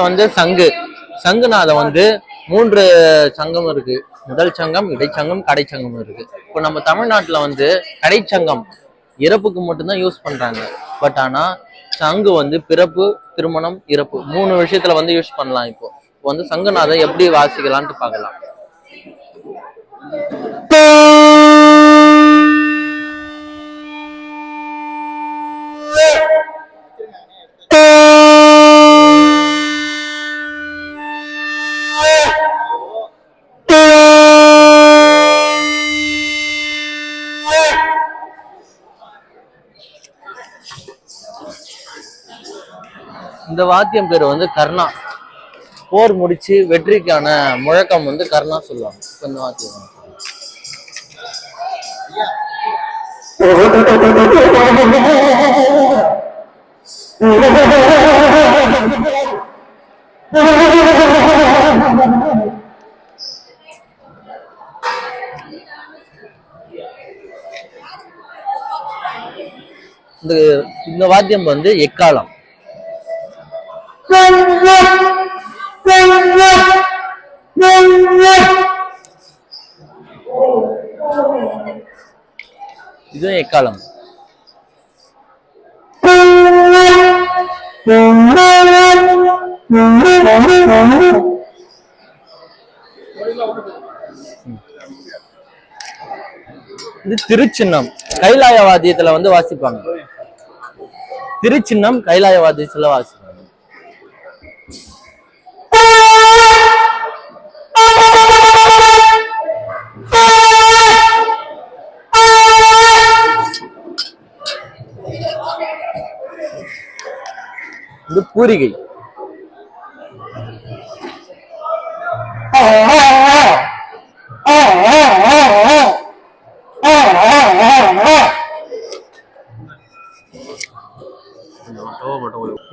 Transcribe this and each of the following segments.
வந்து சங்கு. சங்குநாதம் வந்து மூன்று சங்கம் இருக்கு. முதல் சங்கம் இடைச்சங்கம் கடைச்சங்கம் இருக்கு. இப்போ நம்ம தமிழ்நாட்டுல வந்து கடைச்சங்கம் இறப்புக்கு மட்டும்தான் யூஸ் பண்றாங்க. பட் ஆனா சங்கு வந்து பிறப்பு திருமணம் இறப்பு மூணு விஷயத்துல வந்து யூஸ் பண்ணலாம் இப்போ. இப்போ வந்து சங்குநாதம் எப்படி வாசிக்கலாம்னு பார்க்கலாம். இந்த வாத்தியம் பேர் வந்து கர்ணா. போர் முடிச்சு வெற்றிக்கான முழக்கம் வந்து கர்ணா சொல்லுவாங்க. இந்த வாத்தியம் இந்த இந்த வாத்தியம் வந்து எக்காலம். இது எக்காலம்? இது திருச்சின்னம். கைலாய வாத்தியத்துல வந்து வாசிப்பாங்க. திருச்சின்னம் கைலாய வாத்தியத்துல வாசிப்பாங்க. பூரிகை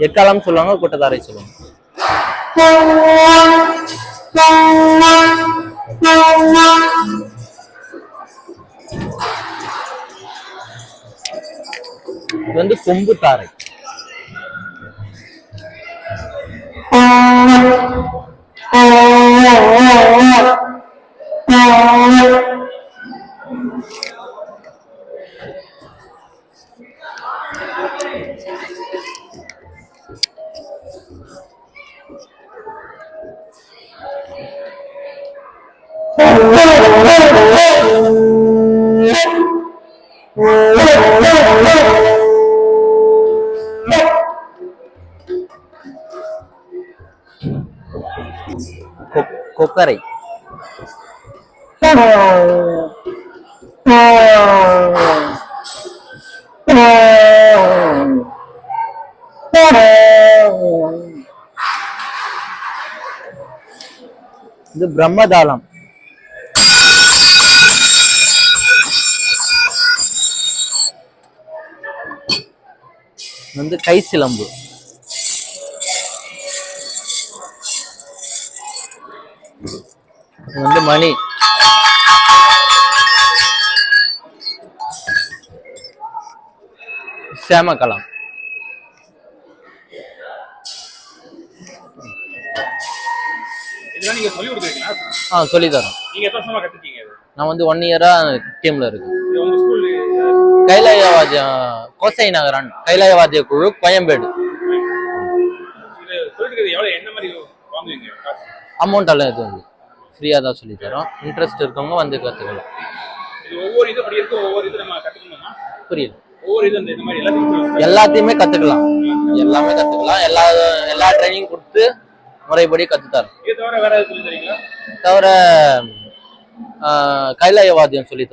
எக்காலம் சொல்லுவாங்க கூட்டத்தாரை சொல்லுவாங்க. இது வந்து கொம்பு தாரை கொ- கொக்கரை. இது பிரம்மதாளம். வந்து கை சிலம்பு. இது வந்து மணி. சேமக்கலம். ஆ சொல்லி தரோம் நான் வந்து ஒன் இயரா டீம்ல இருக்கேன். ஸ்கூல் கைலாயவாத்திய கோசை நகரான் கைலாயவாத்திய குழு கோயம்பேடு? அமௌண்ட் எல்லாம் இது வந்து ஃப்ரீயாக தான் சொல்லி தரோம் இன்ட்ரெஸ்ட் இருக்கவங்க வந்து கற்றுக்கலாம் ஒவ்வொரு இது அப்படி இருக்கும்? ஒவ்வொரு இது நம்ம கத்துக்கணுமா? புரியல. ஒவ்வொரு இது இந்த மாதிரி எல்லாத்தையும் கற்றுக்கலாம் எல்லாமே கற்றுக்கலாம் எல்லா எல்லா ட்ரைனிங் கொடுத்து முறைப்படி கற்றுத்தரோம் இது தவிர வேற தவிர கைலாய வாத்தியம் சொல்லி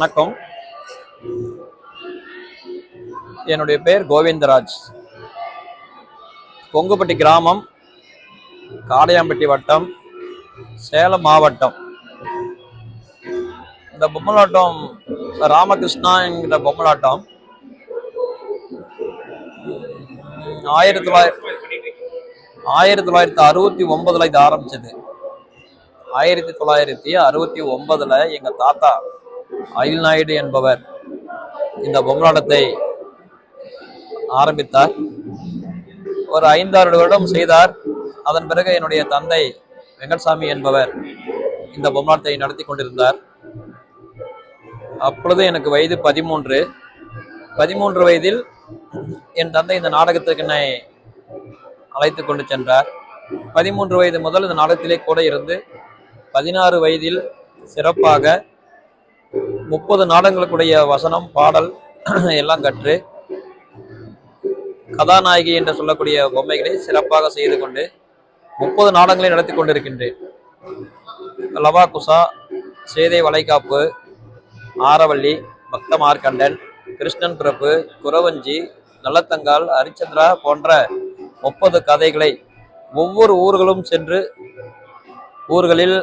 வணக்கம். என்னுடைய பேர் கோவிந்தராஜ். கொங்குப்பட்டி கிராமம் காடையாம்பட்டி வட்டம் சேலம் மாவட்டம். இந்த பொம்மலாட்டம் ராமகிருஷ்ணா என்கிற பொம்மலாட்டம். ஆயிரத்தி தொள்ளாயிரத்தி ஆயிரத்தி தொள்ளாயிரத்தி அறுபத்தி ஒன்பதுல இது ஆரம்பிச்சது. ஆயிரத்தி தொள்ளாயிரத்தி அறுபத்தி ஒன்பதுல எங்க தாத்தா அயில் நாயுடு என்பவர் இந்த பொம்மலாட்டத்தை ஆரம்பித்தார். ஒரு ஐந்தாறு வருடம் செய்தார். அதன் பிறகு என்னுடைய தந்தை வெங்கட்சாமி என்பவர் இந்த பொம்மலாட்டத்தை நடத்தி கொண்டிருந்தார். அப்பொழுது எனக்கு வயது பதிமூன்று. பதிமூன்று வயதில் என் தந்தை இந்த நாடகத்துக்கு என்னை அழைத்து கொண்டு சென்றார். பதிமூன்று வயது முதல் இந்த நாடகத்திலே கூட இருந்து பதினாறு வயதில் சிறப்பாக முப்பது நாடங்களுக்குடைய வசனம் பாடல் எல்லாம் கற்று கதாநாயகி என்று சொல்லக்கூடிய பொம்மைகளை சிறப்பாக செய்து கொண்டு முப்பது நாடங்களை நடத்தி கொண்டிருக்கின்றேன். லவா குசா சேதை வளைகாப்பு ஆரவள்ளி பக்த மார்க்கண்டன் கிருஷ்ணன் பிறப்பு குரவஞ்சி நல்லத்தங்கால் ஹரிச்சந்திரா போன்ற முப்பது கதைகளை ஒவ்வொரு ஊர்களும் சென்று ஊர்களில்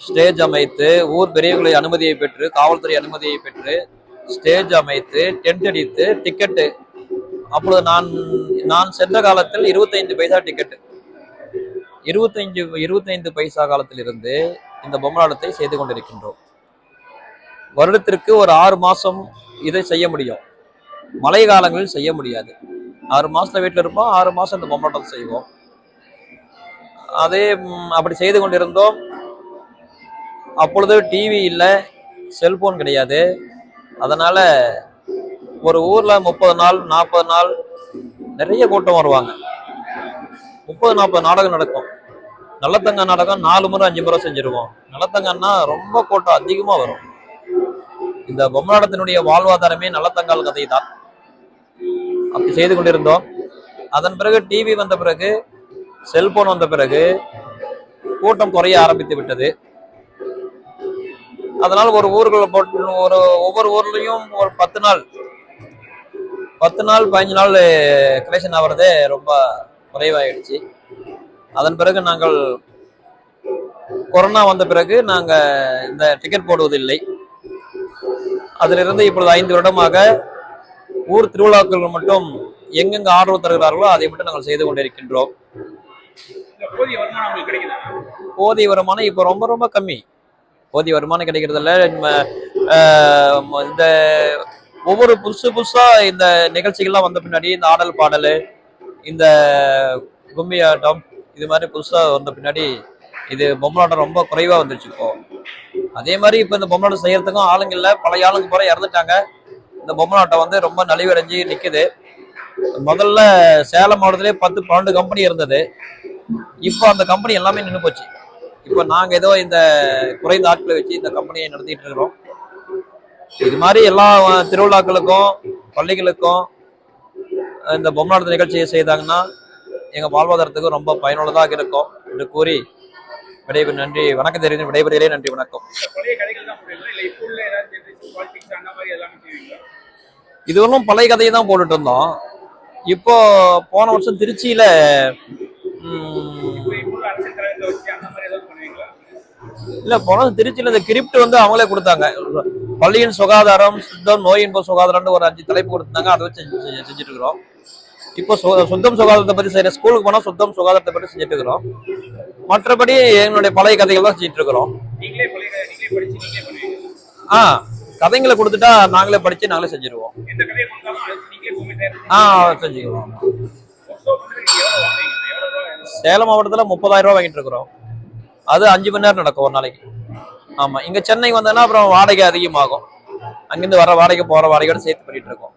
ஸ்டேஜ் அமைத்து ஊர் பெரியவர்களை அனுமதியை பெற்று காவல்துறை அனுமதியை பெற்று ஸ்டேஜ் அமைத்து டென்ட் அடித்து டிக்கெட்டு அப்பொழுது நான் நான் சென்ற காலத்தில் இருபத்தைந்து பைசா டிக்கெட்டு இருபத்தைந்து இருபத்தைந்து பைசா காலத்திலிருந்து இந்த பொம்மலாட்டத்தை செய்து கொண்டிருக்கின்றோம். வருடத்திற்கு ஒரு ஆறு மாதம் இதை செய்ய முடியும். மழை காலங்களில் செய்ய முடியாது. ஆறு மாதத்தில் வீட்டில் இருப்போம் ஆறு மாதம் இந்த பொம்மலாட்டம் செய்வோம். அதே அப்படி செய்து கொண்டிருந்தோம். அப்பொழுது டிவி இல்லை செல்போன் கிடையாது. அதனால் ஒரு ஊரில் முப்பது நாள் நாற்பது நாள் நிறைய கூட்டம் வருவாங்க. முப்பது நாற்பது நாடகம் நடக்கும். நல்லத்தங்க நாடகம் நாலு முறை அஞ்சு முறை செஞ்சுருவோம். நல்லத்தங்கன்னா ரொம்ப கூட்டம் அதிகமாக வரும். இந்த பொம்மநாடத்தினுடைய வாழ்வாதாரமே நல்லத்தங்கால் கதை தான் அப்படி செய்து கொண்டிருந்தோம். அதன் பிறகு டிவி வந்த பிறகு செல்போன் வந்த பிறகு கூட்டம் குறைய ஆரம்பித்து விட்டது. அதனால ஒரு ஊர்கள் போட்டு ஒரு ஒவ்வொரு ஊர்லயும் ஒரு பத்து நாள். பத்து நாள் பதினஞ்சு நாள் கலெக்ஷன் ஆகிறதே ரொம்ப குறைவாயிடுச்சு. அதன் பிறகு நாங்கள் கொரோனா வந்த பிறகு நாங்க இந்த டிக்கெட் போடுவதில்லை. அதிலிருந்து இப்பொழுது ஐந்து வருடமாக ஊர் திருவிழாக்கள் மட்டும் எங்கெங்க ஆர்வம் தருகிறார்களோ அதை மட்டும் நாங்கள் செய்து கொண்டிருக்கின்றோம். போதிய வருமானம் இப்போ ரொம்ப ரொம்ப கம்மி. போதிய வருமானம் கிடைக்கிறதில்ல. நம்ம, இந்த ஒவ்வொரு புதுசு புதுசா இந்த நிகழ்ச்சிகள்லாம் வந்த பின்னாடி இந்த ஆடல் பாடல் இந்த கும்மி ஆட்டம் இது மாதிரி புதுசாக வந்த பின்னாடி இது பொம்மலாட்டம் ரொம்ப குறைவாக வந்துருச்சு இப்போ. அதே மாதிரி இப்போ இந்த பொம்மலாட்டம் செய்யறதுக்கும் ஆளுங்க இல்லை. பழைய ஆளுங்க போற இறந்துட்டாங்க. இந்த பொம்மலாட்டம் வந்து ரொம்ப நலிவடைஞ்சு நிற்குது முதல்ல சேலம் மாவட்டத்திலே பத்து பன்னெண்டு கம்பெனி இருந்தது. இப்போ அந்த கம்பெனி எல்லாமே நின்று போச்சு. இப்போ நாங்கள் ஏதோ இந்த குறைந்த ஆட்களை வச்சு இந்த கம்பெனியை நடத்திட்டு இருக்கிறோம். இது மாதிரி எல்லா திருவிழாக்களுக்கும் பள்ளிகளுக்கும் இந்த பொம்மலாட்ட நிகழ்ச்சியை செய்தாங்கன்னா எங்கள் வாழ்வாதாரத்துக்கு ரொம்ப பயனுள்ளதாக இருக்கும் என்று கூறி விடைபெறு நன்றி வணக்கம் தெரிவித்து விடைபெறுகிறேன். நன்றி வணக்கம். இந்த பழைய இதுவரையும் பழைய கதையை தான் போட்டுட்டு இருந்தோம். இப்போ போன வருஷம் திருச்சியில இல்ல போன வருஷம் திருச்சியில இந்த கிரிப்ட் வந்து அவங்களே கொடுத்தாங்க. பள்ளியின் சுகாதாரம் சுத்தம் நோய் இன்ப சுகாதாரம்னு ஒரு அஞ்சு தலைப்பு கொடுத்தாங்க அதை வச்சு செஞ்சு- செஞ்சு- செஞ்சுட்டு இருக்கிறோம் இப்போ சுத்தம் சுகாதாரத்தை பத்தி செய்யற ஸ்கூலுக்கு போனா சுத்தம் சுகாதாரத்தை பத்தி செஞ்சுட்டு இருக்கிறோம் மற்றபடி எங்களுடைய பழைய கதைகள் தான் செஞ்சுட்டு இருக்கிறோம் ஆ கதைங்களை கொடுத்துட்டா நாங்களே படிச்சு நாங்களே செஞ்சிருவோம். ஆ செஞ்சுக்குவோம். ரூபா எவ்வளவு சேலம் மாவட்டத்துல முப்பதாயிரம் ரூபாய் வாங்கிட்டு இருக்கிறோம் அது அஞ்சு மணி நேரம் நடக்கும் ஒரு நாளைக்கு. ஆமா இங்க சென்னை வந்தேன்னா அப்புறம் வாடகை அதிகமாகும். அங்கிருந்து வர வாடகை போற வாடகையோட சேர்த்து பண்ணிட்டு இருக்கோம்.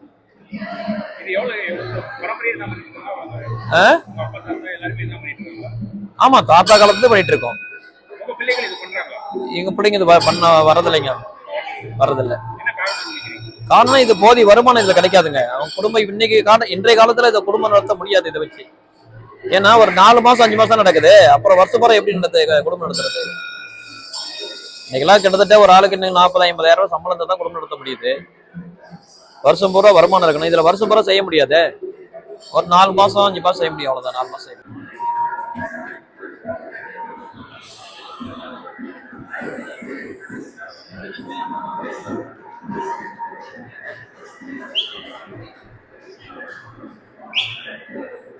ஆமா தாத்தா காலத்துல பண்ணிட்டு இருக்கோம். எங்க பிள்ளைங்க இது பண்ண வரதில்லைங்க வரதில்ல காரணம் காரணம் இது போதி வருமானம் இதுல கிடைக்காதுங்க. அவங்க குடும்பம் இன்னைக்கு கால இன்றைய காலத்துல இதை குடும்பம் நடத்த முடியாது இதை வச்சு. ஏன்னா ஒரு நாலு மாசம் அஞ்சு மாசம் நடக்குது. அப்புறம் வருஷம் பூரா எப்படி நடத்து குடும்பம் நடத்துறது? இன்னைக்கெல்லாம் கிட்டத்தட்ட ஒரு ஆளுக்கு இன்னைக்கு நாற்பது ஐம்பதாயிரம் ரூபாய் சம்பளம் தான் குடும்பம் நடத்த முடியுது. வருஷம் பூரா வருமானம் இருக்கணும். இதுல வருஷம் பூரா செய்ய முடியாது. ஒரு நாலு மாசம் அஞ்சு மாசம் செய்ய முடியும். அவ்வளவுதான். நாலு மாசம் செய்ய முடியும்.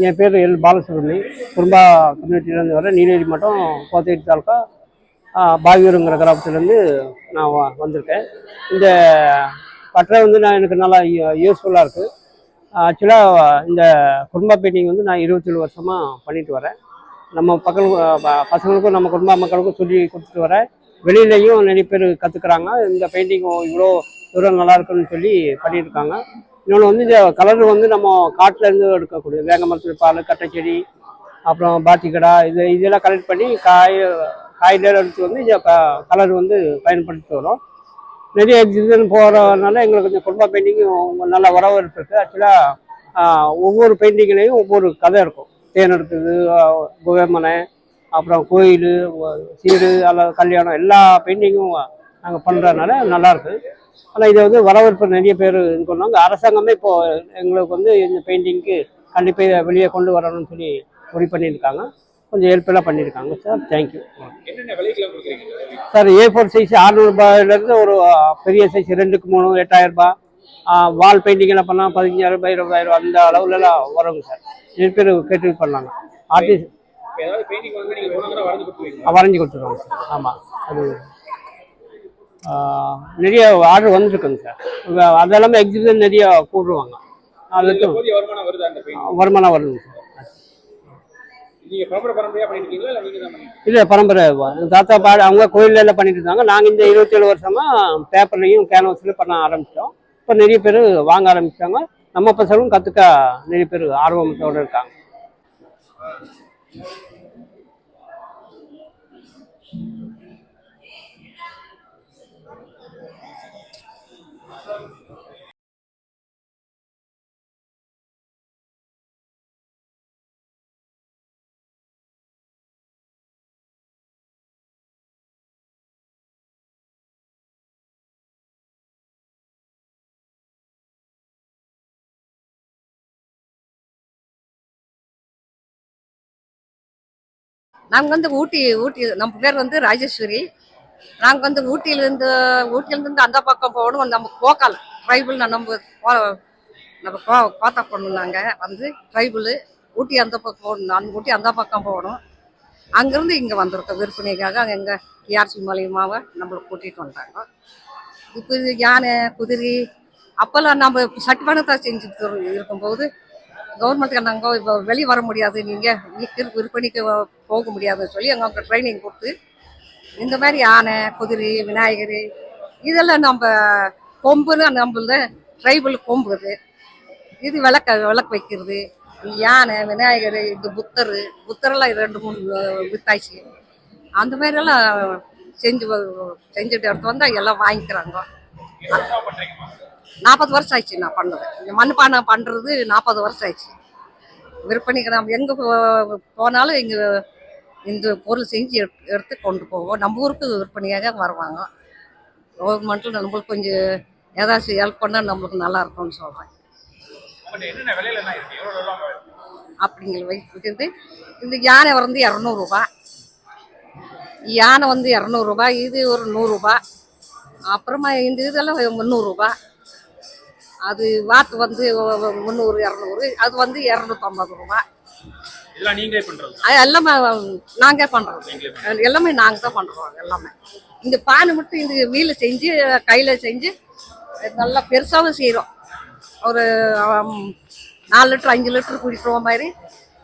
என் பேர் எல். பாலசுப்ரமணி. குறும்பா கம்யூனிட்டிலேருந்து வரேன் நீலகிரி மாவட்டம் கோத்தகிரி தாலுக்கா பாகியூருங்கிற பாவியூருங்கிற கிராமத்துலேருந்து நான் வ- வந்திருக்கேன். இந்த பட்டறை வந்து நான் எனக்கு நல்லா யூஸ்ஃபுல்லாக இருக்குது ஆக்சுவலாக இந்த குடும்ப பெயிண்டிங் வந்து நான் இருபத்தேழு வருஷமாக பண்ணிட்டு வரேன். நம்ம பக்கம் ப- பசங்களுக்கும் நம்ம குடும்ப மக்களுக்கும் சொல்லி கொடுத்துட்டு வரேன். வெளியிலையும் நிறைய பேர் கற்றுக்குறாங்க இந்த பெயிண்டிங் இவ்வளோ தூரம் நல்லா இருக்குன்னு சொல்லி பண்ணியிருக்காங்க இன்னொன்று வந்து இந்த கலர் வந்து நம்ம காட்டிலேருந்து எடுக்கக்கூடிய வேங்க மரத்து பால் கட்டைச்செடி அப்புறம் பாத்திக்கடா இது இதெல்லாம் கலெக்ட் பண்ணி காய் காய்கறி எடுத்து வந்து இந்த கலர் வந்து பயன்படுத்தி வரோம். நிறைய எக்ஸிபிஷன் போகிறதுனால எங்களுக்கு கொஞ்சம் குடும்ப பெயிண்டிங்கும் நல்ல வரவேற்பு இருக்குது ஆக்சுவலாக ஒவ்வொரு பெயிண்டிங்லேயும் ஒவ்வொரு கதை இருக்கும். தேன் எடுத்தது குகைமனை அப்புறம் கோயில் சீடு அல்லது கல்யாணம் எல்லா பெயிண்டிங்கும் நாங்கள் பண்ணுறதுனால நல்லாயிருக்கு ஆனால் இதை வந்து வரவேற்பு நிறைய பேர் இது பண்ணுவாங்க. அரசாங்கமே இப்போ எங்களுக்கு வந்து இந்த பெயிண்டிங்க்கு கண்டிப்பாக இதை வெளியே கொண்டு வரணும்னு சொல்லி முடிவு பண்ணியிருக்காங்க. கொஞ்சம் ஹெல்ப்ஃபுல்லாக பண்ணியிருக்காங்க sir thank you sir A four size அறுநூறுபாயிலேருந்து ஒரு பெரிய சைஸ் ரெண்டுக்கு மூணு எட்டாயிரம் ரூபாய். ஆ, வால் பெயிண்டிங் எல்லாம் பண்ணால் பதினஞ்சாயிரம் ரூபாய் இருபதாயிரம் அந்த அளவுலலாம் வருங்க சார் நிறைய பேர் கேட்டு பண்ணலாங்க ஆர்டிஸ்ட் வரைஞ்சு கொடுத்துருவீங்க சார் ஆமாம் அது நிறைய ஆர்டர் வந்துருக்குங்க சார். அதெல்லாமே எக்ஸிபிஷன் நிறைய கூடுவாங்க அதுக்கு வருமானம் வருது அந்த பெயிண்டிங் வருமானம் வருங்க சார். இல்ல பரம்பரை தாத்தா பாடு அவங்க கோயில்ல எல்லாம் பண்ணிட்டு இருந்தாங்க. நாங்கள் இந்த இருபத்தேழு வருஷமா பேப்பர்லையும் கேன்வாஸ்லையும் பண்ண ஆரம்பித்தோம் இப்போ நிறைய பேர் வாங்க ஆரம்பிச்சாங்க. நம்ம பசங்களும் கற்றுக்க நிறைய பேர் ஆர்வத்தோடு இருக்காங்க. நாங்கள் வந்து ஊட்டி ஊட்டி நம்ம பேர் வந்து ராஜேஸ்வரி. நாங்கள் வந்து ஊட்டியிலேருந்து ஊட்டியிலேருந்து அந்த பக்கம் போகணும். நம்ம கோக்கால் ட்ரைபிள் நம்ம நம்ம கோ கோத்தா போகணும் நாங்கள் வந்து ட்ரைபிள் ஊட்டி அந்த பக்கம் போகணும். நான் ஊட்டி அந்த பக்கம் போகணும். அங்கேருந்து இங்கே வந்திருக்கோம் விற்பனைக்காக. அங்கே எங்கள் டிஆர்சி மூலியமாக நம்மளை கூட்டிகிட்டு வந்தாங்க. இப்போ யானை குதிரை அப்போல்லாம் நம்ம சட்டிப்பானத்தை செஞ்சுட்டு இருக்கும்போது கவர்மெண்ட்டுக்கு நாங்கள் இப்போ வெளியே வர முடியாது. நீங்கள் விற்பனைக்கு போக முடியாதுன்னு சொல்லி அங்கே ட்ரைனிங் கொடுத்து இந்த மாதிரி யானை குதிரை விநாயகர் இதெல்லாம் நம்ம கொம்புன்னு நம்மள ட்ரைபிள் கொம்பு இது இது விளக்க விளக்கு வைக்கிறது. யானை விநாயகர் இந்த புத்தர் புத்தரெல்லாம் இது ரெண்டு மூணு வித்தாச்சு. அந்த மாதிரியெல்லாம் செஞ்சு செஞ்சுட்டு எடுத்து வந்தால் எல்லாம் வாங்கிக்கிறாங்க. நாற்பது வருஷம் ஆயிடுச்சு நான் பண்ணது. இந்த மண்பானை பண்ணுறது நாற்பது வருஷம் ஆயிடுச்சு. விற்பனைக்கு நம்ம எங்கே போனாலும் இங்கே இந்த பொருள் செஞ்சு எடுத்து கொண்டு போவோம். நம்ம ஊருக்கு விற்பனையாக வருவாங்க. கவர்மெண்ட்டில் நம்மளுக்கு கொஞ்சம் ஏதாச்சும் ஹெல்ப் பண்ணால் நம்மளுக்கு நல்லா இருக்கும்னு சொல்கிறேன் அப்படிங்கிற வைக்கிறது இந்த யானை வந்து இரநூறுபா யானை வந்து இரநூறுபா இது ஒரு நூறுரூபா அப்புறமா இந்த இதெல்லாம் முந்நூறுரூபா அது வாத்து வந்து முந்நூறு இரநூறு அது வந்து இரநூத்தம்பது ரூபா. அது எல்லாமே நாங்களே பண்ணுறோம் எல்லாமே நாங்கள் தான் பண்ணுறோம் எல்லாமே. இந்த பானை மட்டும் இந்த வீல செஞ்சு கையில் செஞ்சு நல்லா பெருசாகவும் செய்கிறோம் ஒரு நாலு லிட்டர் அஞ்சு லிட்டர் குடிக்கிற மாதிரி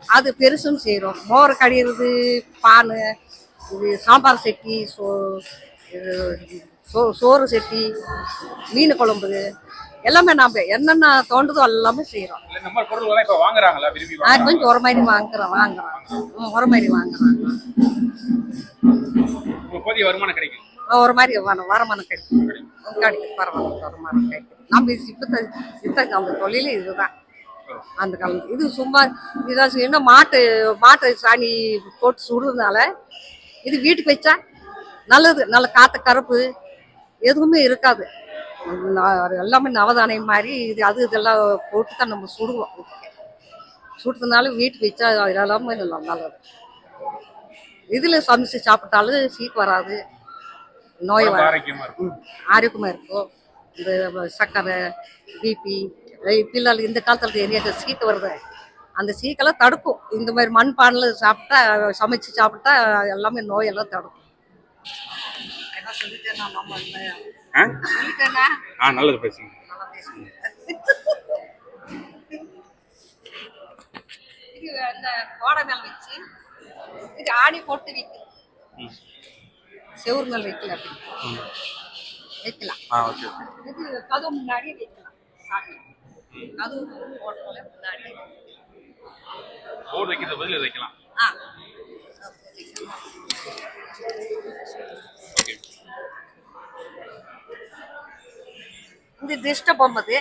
அது பெருசும் செய்கிறோம் மோர் கடிகிறது பானை இது சாம்பார் சட்டி சோ சோறு சட்டி மீன் குழம்பு எல்லாமே நாம் என்னென்ன தோண்டுதோ எல்லாமே இந்த மாதிரி பொருள் இப்போ வாங்குறாங்களா விரும்பி ஒரு மாதிரி வாங்குறேன் வாங்குறேன் ம், ஒரு மாதிரி வாங்குறாங்க போதிய வருமானம் கிடைக்கும்? ஒரு மாதிரி வர வருமானம் கிடைக்கும். கிடைக்கும் பரவாயில்ல வருமானம் கிடைக்கும். நம்ம இப்போ இப்போ நம்ம தொழில் இதுதான். அந்த காலம் இது சும்மா இதான் என்ன மாட்டு மாட்டு சாணி போட்டு சுடுறதுனால இது வீட்டுக்கு வச்சா நல்லது. நல்ல காற்று கருப்பு எதுவுமே இருக்காது. எல்லாமே நவதானியம் மாதிரி இது அது இதெல்லாம் போட்டு தான் நம்ம சுடுவோம். சுடுறதுனால வீட்டுக்கு வச்சா எல்லாமே நல்லா நல்லது இதில் சமைச்சு சாப்பிட்டாலும் சீக்கு வராது. நோய் ரொம்ப வராது. ஆரோக்கியமா இருக்கும். ம், ஆரோக்கியமா இருக்கும். இந்த சர்க்கரை பிபி இப்பெல்லாம் இந்த காலத்துல நிறைய சீட்டு வருது அந்த சீக்கெல்லாம் தடுக்கும். இந்த மாதிரி மண் பானையில் சாப்பிட்டா சமைச்சு சாப்பிட்டா எல்லாமே நோயெல்லாம் தடுக்கும். என்ன சொல்லிட்டேன் நான் நம்ம? ஆ? நல்லது பேசுங்க. கோடை மேல வச்சு இது ஆணி போட்டு ம். செவுரு மேல வைக்கல வைக்கலாம். இது கதவு முன்னாடி வைக்கலாம். கதவு போட்டோல முன்னாடி. போர்டு வைக்கிறது பதில் வைக்கலாம். ஆ. இது திஷ்ட பொம்மை. இது.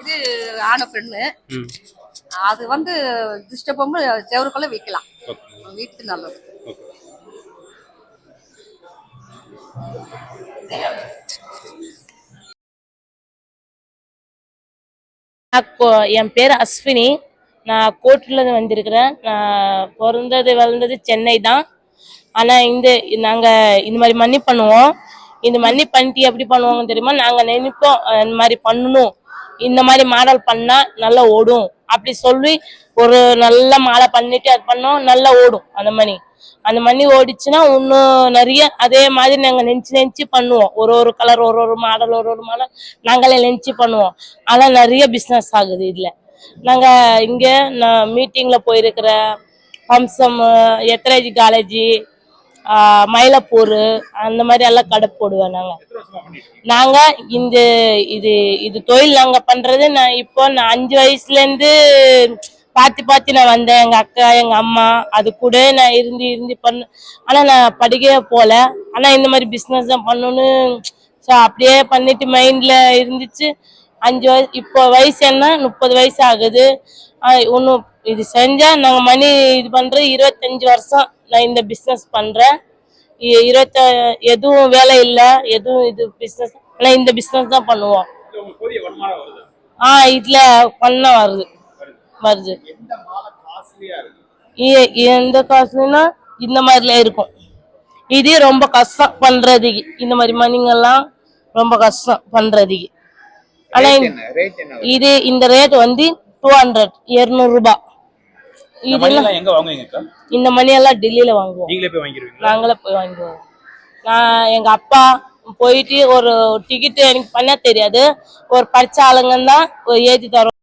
இது ஆணை பெண்ணு. அது வந்து திஷ்ட பொம்மை செவருக்குள்ள வைக்கலாம் வீட்டுக்கு நல்லது. என் பேர் அஸ்வினி. நான் கோட்டிலேருந்து வந்திருக்கிறேன். நான் பிறந்தது வளர்ந்தது சென்னை தான். ஆனால் இந்த நாங்கள் இந்த மாதிரி மன்னி பண்ணுவோம். இந்த மன்னி பண்ணிட்டு எப்படி பண்ணுவாங்கன்னு தெரியுமா? நாங்கள் நினைப்போம் இந்த மாதிரி பண்ணணும். இந்த மாதிரி மாடல் பண்ணால் நல்லா ஓடும். அப்படி சொல்லி ஒரு நல்ல மாலை பண்ணிட்டு அது பண்ணோம் நல்லா ஓடும். அந்த மணி. அந்த மணி ஓடிச்சுன்னா இன்னும் நிறைய அதே மாதிரி நாங்கள் நெஞ்சு நெஞ்சு பண்ணுவோம். ஒரு ஒரு கலர் ஒரு ஒரு மாடல் ஒரு ஒரு மாடல் நாங்களே நெஞ்சு பண்ணுவோம். ஆனால் நிறைய பிஸ்னஸ் ஆகுது இதில். நாங்கள் இங்கே நான் மீட்டிங்கில் போயிருக்கிற ஹம்சம் எத்ராஜி காலேஜி மயிலப்பூர் அந்த மாதிரி எல்லாம் கடை போடுவேன் நாங்கள் நாங்கள் இந்த இது இது தொழில் நாங்கள் பண்ணுறது நான் இப்போ நான் அஞ்சு வயசுலேருந்து பார்த்து பார்த்து நான் வந்தேன். எங்கள் அக்கா எங்கள் அம்மா அது கூட நான் இருந்து இருந்து பண்ண ஆனால் நான் படிக்கவே போகல ஆனால் இந்த மாதிரி பிஸ்னஸ் தான் பண்ணணும்னு ஸோ அப்படியே பண்ணிட்டு மைண்டில் இருந்துச்சு. அஞ்சு வயசு இப்போ வயசு என்ன? முப்பது வயசு ஆகுது. ஒன்றும் இது செஞ்சா நாங்க மணி இது பண்றது இருபத்தஞ்சு வருஷம் நான் இந்த பிசினஸ் பண்றேன். இ- இருபத்த எதுவும் வேலை இல்ல எதுவும் இது பிசினஸ் ஆனா இந்த பிசினஸ் தான் பண்ணுவோம். ஆ இதுல பண்ண வருது. வருது. எந்த காசுனா இந்த மாதிரில இருக்கும். இது ரொம்ப கஷ்டம் பண்றதுக்கு இந்த மாதிரி மணிங்கெல்லாம் ரொம்ப கஷ்டம் பண்றதுக்கு ஆனா இந்த- ரேட் என்ன இது இந்த ரேட் வந்து டூ ஹண்ட்ரட் இருநூறு ரூபாய். இந்த இதெல்லாம் எங்க இந்த மணியெல்லாம் டெல்லியில வாங்குவோம். நீங்களே போய் வாங்கிடுவீங்களா? நாங்களே போய் வாங்குவோம் நான் எங்க அப்பா போயிட்டு ஒரு டிக்கெட் எனக்கு பண்ண தெரியாது. ஒரு படிச்ச ஆளுங்க தான் ஒரு ஏத்தி தரோம்